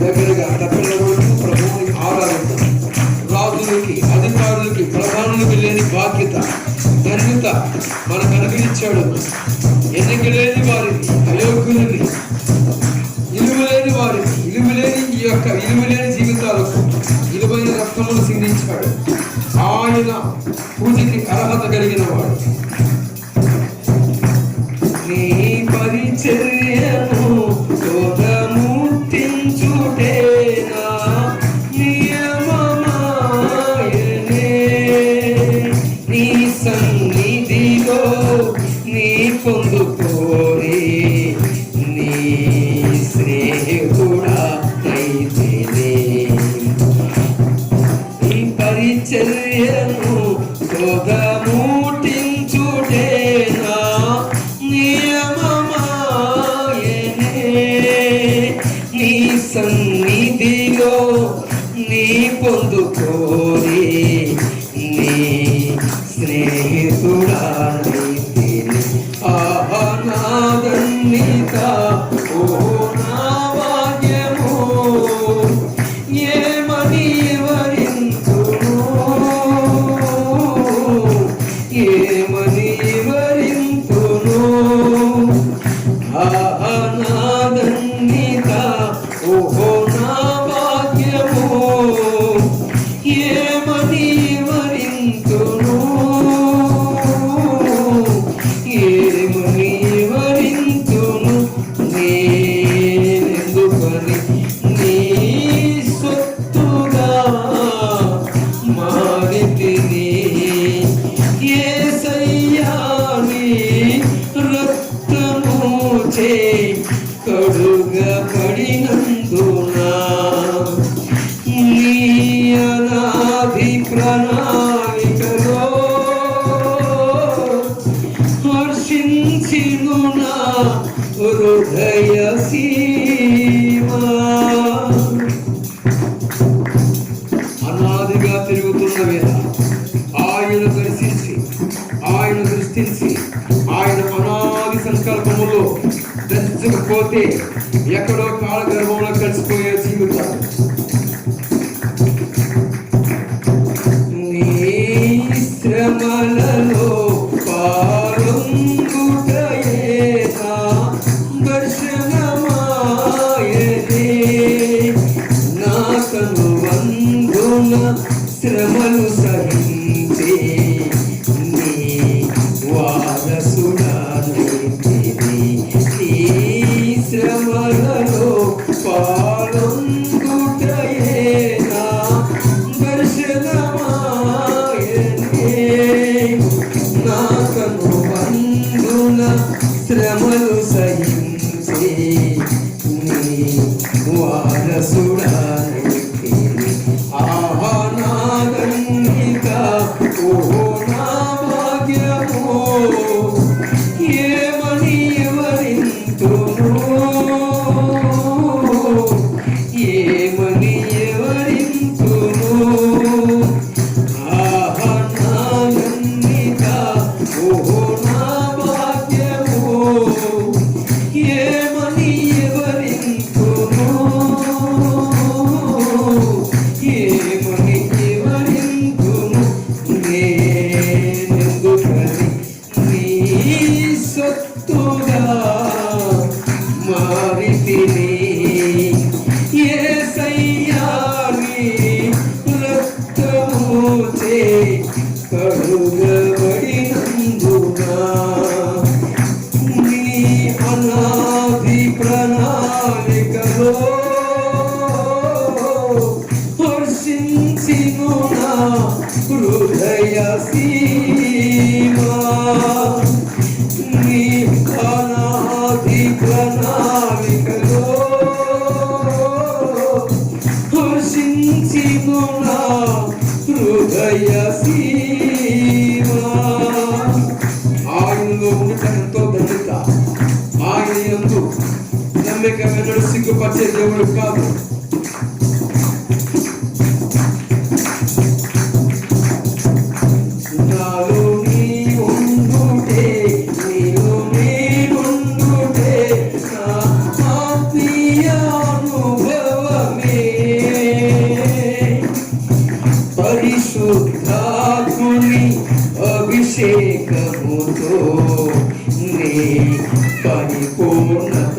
దగ్గరగా తప్పినప్పుడు ప్రభువుని ఆరాధిద్దాం రాజులకి అధికారులకి ప్రధానులకి లేని బాధ్యత ధన్యత మనకు అనుగ్రహించాడు ఎన్నిక లేని వారిని అయోగ్యులని ఇలువలేని వారిని ఇలువలేని ఈ యొక్క ఇలువలేని జీవితాలకు ఇలువైన రక్తమును సిందించాడు ఆయన పూజకి అర్హత కలిగిన వాడు. నీ పరిచర్యను లోకముట్టించుటేనా నియమమాయనే. నీ సన్నిధిలో నీ పొందుకోరి. నీ స్నేహితుడా అయితేనే. ఈ పరిచర్యను నీ సన్నిధిలో నీ పొందుకోరి నీ స్నేహితుడానైతిని ఆహా నాదన్నిత చే కడుగబడినందునా నీ అనాది ప్రణాళికలో హర్షించిను నా హృదయ సీమా. అనాదిగా తిరుగుతున్న వేళ ఆయన దర్శించి ఆయన దృష్టించి ఆయన అనాది సంకల్పములో దర్శించకపోతే ఎక్కడో కాల గర్భంలో కలిసిపోయే జీవితం. నీ శ్రమలలో నా శ్రమలు హృదయ సీమా నీ అనాది ప్రణాళికలో హర్షించిను నా హృదయ సీమా ఆయనలో ఉండటం ధన్యత ఆయన నమ్మిక వెన్నడు సిగ్గుపరిచే దేవుడు కాదు పాడి పూర్ణత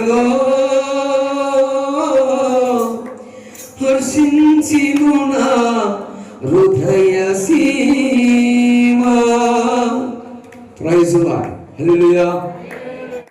গো হরসিনছি মুনা হৃদয়াসি মা প্রাইজ হালেলুয়া